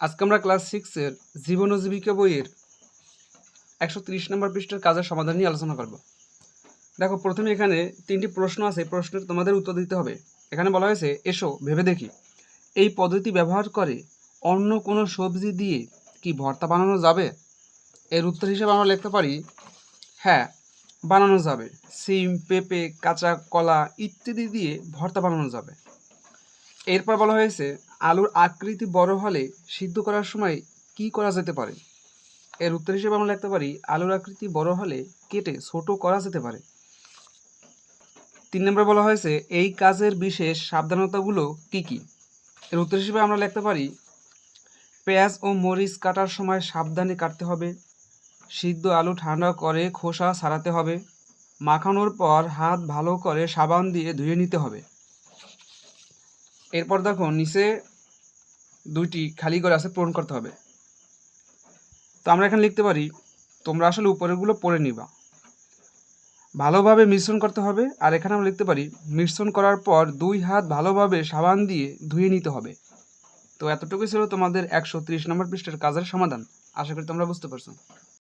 আজকে আমরা ক্লাস সিক্সের জীবন ও জীবিকা বইয়ের একশো তিরিশ নম্বর পৃষ্ঠার কাজের সমাধান নিয়ে আলোচনা করব। দেখো, প্রথমে এখানে তিনটি প্রশ্ন আছে প্রশ্নের তোমাদের উত্তর দিতে হবে। এখানে বলা হয়েছে, এসো, ভেবে দেখি। এই পদ্ধতি ব্যবহার করে অন্য কোনো সবজি দিয়ে কি ভর্তা বানানো যাবে? এর উত্তর হিসেবে আমরা লিখতে পারি হ্যাঁ বানানো যাবে। সিম, পেঁপে, কাঁচা কলা ইত্যাদি দিয়ে ভর্তা বানানো যাবে। এরপর বলা হয়েছে আলুর আকৃতি বড় হলে সিদ্ধ করার সময় কি করা যেতে পারে? এর উত্তর হিসেবে আমরা লিখতে পারি, আলুর আকৃতি বড় হলে কেটে ছোট করা যেতে পারে। তিন নম্বরে বলা হয়েছে, এই কাজের বিশেষ সাবধানতাগুলো কি কি? এর উত্তর হিসেবে আমরা লিখতে পারি, পেঁয়াজ ও মরিচ কাটার সময় সাবধানে কাটতে হবে, সিদ্ধ আলু ঠান্ডা করে খোসা ছাড়াতে হবে, মাখানোর পর হাত ভালো করে সাবান দিয়ে ধুয়ে নিতে হবে। এরপর দেখো নিচে দুইটি খালি করে আছে পূরণ করতে হবে। তো আমরা এখানে লিখতে পারি, তোমরা আসলে উপরেরগুলো পড়ে নিবা। ভালোভাবে মিশ্রণ করতে হবে, আর এখানে আমরা লিখতে পারি, মিশ্রণ করার পর দুই হাত ভালোভাবে সাবান দিয়ে ধুয়ে নিতে হবে। তো এতটুকুই ছিল তোমাদের একশো ত্রিশ নম্বর পৃষ্ঠের কাজের সমাধান। আশা করি তোমরা বুঝতে পারছ।